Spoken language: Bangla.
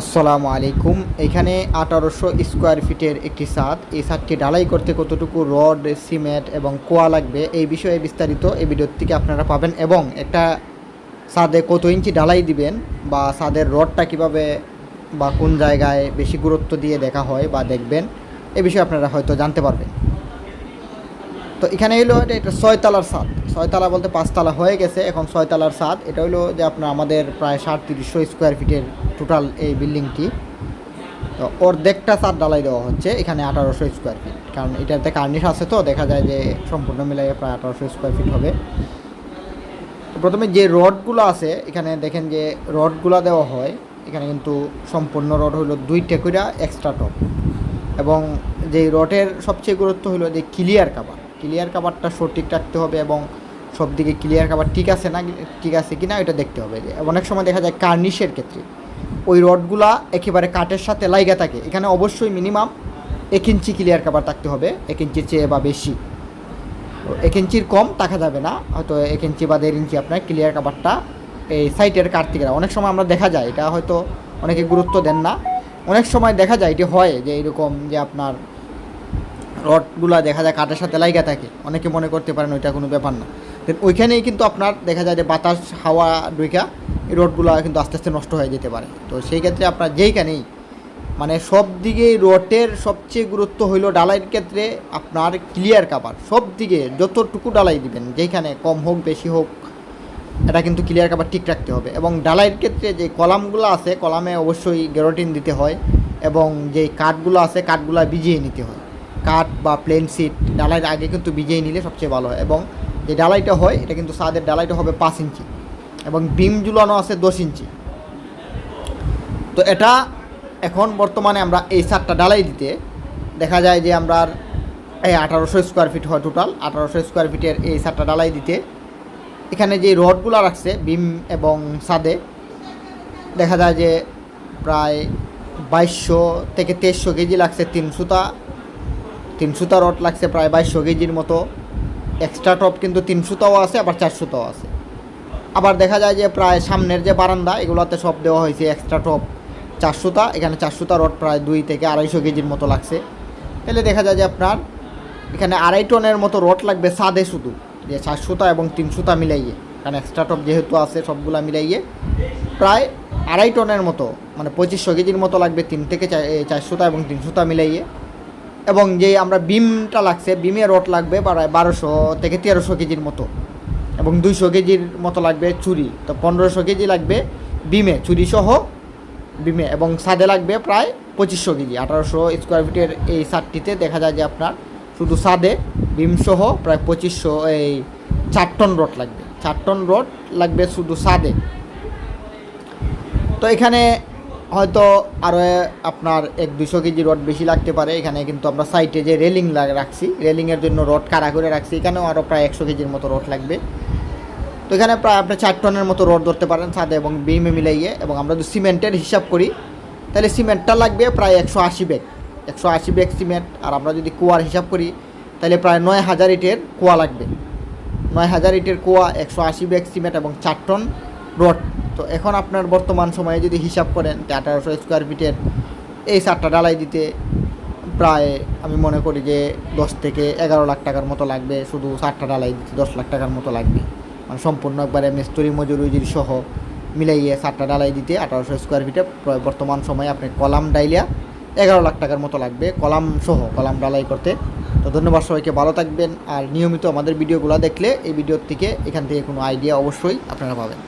আসসালামু আলাইকুম। এখানে আঠারোশো স্কোয়ার ফিটের একটি ছাদ। এই ছাদটি ঢালাই করতে কতটুকু রড, সিমেন্ট এবং কোয়া লাগবে এই বিষয়ে বিস্তারিত এই ভিডিওর থেকে আপনারা পাবেন এবং একটা ছাদে কত ইঞ্চি ঢালাই দিবেন বা ছাদের রডটা কীভাবে বা কোন জায়গায় বেশি গুরুত্ব দিয়ে দেখা হয় বা দেখবেন এ বিষয়ে আপনারা হয়তো জানতে পারবেন। তো এখানে হলো এটা একটা ছয়তলার ছাদ। ছয়তলা বলতে পাঁচতলা হয়ে গেছে, এখন ছয়তলার ছাদ। এটা হলো যে আপনার আমাদের প্রায় ষাট তিরিশশো স্কোয়ার ফিটের টোটাল এই বিল্ডিংটি তো অর্ধেকটা ছাদ ডালাই দেওয়া হচ্ছে, এখানে আঠারোশো স্কোয়ার ফিট কারণ এটাতে কার্নিশ আছে তো, দেখা যায় যে সম্পূর্ণ মিলাই প্রায় আঠারোশো স্কোয়ার ফিট হবে। প্রথমে যে রডগুলো আছে, এখানে দেখেন যে রডগুলো দেওয়া হয়, এখানে কিন্তু সম্পূর্ণ রড হলো দুইটা করে এক্সট্রা টপ এবং যে রডের সবচেয়ে গুরুত্ব হলো যে ক্লিয়ার কাভার ক্লিয়ার কাবারটা সঠিক রাখতে হবে এবং সব দিকে ক্লিয়ার কাভার ঠিক আছে না, ঠিক আছে কি না, এটা দেখতে হবে। অনেক সময় দেখা যায় কার্নিশের ক্ষেত্রে ওই রডগুলা একেবারে কাঠের সাথে লাইগা থাকে। এখানে অবশ্যই মিনিমাম এক ইঞ্চি ক্লিয়ার কাভার থাকতে হবে, এক ইঞ্চির চেয়ে বা বেশি। এক ইঞ্চির কম থাকা যাবে না, হয়তো এক ইঞ্চি বা দেড় ইঞ্চি আপনার ক্লিয়ার কাভারটা এই সাইটের থেকে। অনেক সময় আমরা দেখা যায়, এটা হয়তো অনেকে গুরুত্ব দেন না। অনেক সময় দেখা যায়, এটি হয় যে এরকম যে আপনার রডগুলা দেখা যায় কাঠের সাথে লাইগা থাকে। অনেকে মনে করতে পারেন ওইটা কোনো ব্যাপার না। দেন ওইখানেই কিন্তু আপনার দেখা যায় যে বাতাস, হাওয়া ডুইকা এই রোডগুলো কিন্তু আস্তে আস্তে নষ্ট হয়ে যেতে পারে। তো সেই ক্ষেত্রে আপনার যেইখানেই মানে সব দিকেই রডের সবচেয়ে গুরুত্ব হইল ডালাইয়ের ক্ষেত্রে আপনার ক্লিয়ার কাভার সব দিকে যতটুকু ডালাই দিবেন যেখানে কম হোক, বেশি হোক, এটা কিন্তু ক্লিয়ার কাভার ঠিক রাখতে হবে। এবং ডালাইয়ের ক্ষেত্রে যে কলামগুলো আছে, কলামে অবশ্যই গ্যারোটিন দিতে হয় এবং যে কাঠগুলো আছে, কাঠগুলো ভিজিয়ে নিতে হয়। কাঠ বা প্লেন সিট ডালাইয়ের আগে কিন্তু ভিজিয়ে নিলে সবচেয়ে ভালো হয়। এবং যে ডালাইটা হয়, এটা কিন্তু সাদের ডালাইটা হবে পাঁচ ইঞ্চি এবং বিম ঝুলানো আছে দশ ইঞ্চি। তো এটা এখন বর্তমানে আমরা এই সারটা ডালাই দিতে দেখা যায় যে আমরা এই আঠারোশো স্কোয়ার ফিট হয় টোটাল আঠারোশো স্কোয়ার ফিটের এই সারটা ডালাই দিতে। এখানে যে রডগুলো রাখছে বিম এবং সাদে, দেখা যায় যে প্রায় বাইশশো থেকে তেইশশো কেজি লাগছে তিন সুতা। তিন সুতা রড লাগছে প্রায় বাইশশো কেজির মতো। এক্সট্রা টপ কিন্তু তিন সুতাও আছে, আবার চার সুতাও আছে। আবার দেখা যায় যে প্রায় সামনের যে বারান্দা, এগুলোতে সব দেওয়া হয়েছে এক্সট্রা টপ চার সুতা। এখানে চার সুতা রড প্রায় দুই থেকে আড়াইশো কেজির মতো লাগছে। তাহলে দেখা যায় যে আপনার এখানে আড়াই টনের মতো রড লাগবে সাদে শুধু। যে চার সুতা এবং তিন সুতা মিলাইয়ে। কারণ এক্সট্রা টপ যেহেতু আছে, সবগুলা মিলাইয়ে প্রায় আড়াই টনের মতো মানে পঁচিশশো কেজির মতো লাগবে তিন থেকে চার সুতা এবং তিন সুতা মিলাইয়ে। এবং যে আমরা বিমটা লাগছে, বিমে রড লাগবে প্রায় বারোশো থেকে তেরোশো কেজির মতো। এবং দুইশো কেজির মতো লাগবে চুরি। তো পনেরোশো কেজি লাগবে বিমে চুরি সহ বিমে এবং সাদে লাগবে প্রায় পঁচিশশো কেজি। আঠারোশো স্কোয়ার ফিটের এই সারটিতে দেখা যায় যে আপনার শুধু সাদে বিমসহ প্রায় পঁচিশশো এই চার টন রড লাগবে। চার টন রড লাগবে শুধু সাদে তো এখানে হয়তো আরও আপনার এক দুশো কেজি রড বেশি লাগতে পারে। এখানে কিন্তু আমরা সাইটে যে রেলিং রাখছি রেলিংয়ের জন্য রড কারা করে রাখছি। এখানেও আরও প্রায় একশো কেজির মতো রড লাগবে। তো এখানে প্রায় আপনি চার টনের মতো রড ধরতে পারেন ছাদে এবং বিমে মিলাইয়ে এবং আমরা যদি সিমেন্টের হিসাব করি, তাহলে সিমেন্টটা লাগবে প্রায় একশো আশি ব্যাগ। একশো আশি ব্যাগ সিমেন্ট আর আমরা যদি কুয়ার হিসাব করি, তাহলে প্রায় নয় হাজার ইটের কুয়া লাগবে। নয় হাজার ইটের কুয়া, একশো আশি ব্যাগ সিমেন্ট এবং চার টন রড তো এখন আপনার বর্তমান সময়ে যদি হিসাব করেন আঠারোশো স্কোয়ার ফিটের এই চারটা ডালাই দিতে প্রায় আমি মনে করি যে দশ থেকে এগারো লাখ টাকার মতো লাগবে, শুধু চারটা ডালাই দিতে দশ লাখ টাকার মতো লাগবে। মানে সম্পূর্ণ একবারে মিস্ত্রি মজুরি সহ মিলাইয়ে চারটা ডালাই দিতে আঠারোশো স্কোয়ার ফিটে বর্তমান সময়ে আপনি কলাম ডাইলিয়া এগারো লাখ টাকার মতো লাগবে, কলাম সহ কলাম ডালাই করতে। তো ধন্যবাদ সবাইকে, ভালো থাকবেন। আর নিয়মিত আমাদের ভিডিওগুলো দেখলে এই ভিডিওর থেকে এখান থেকে কোনো আইডিয়া অবশ্যই আপনারা পাবেন।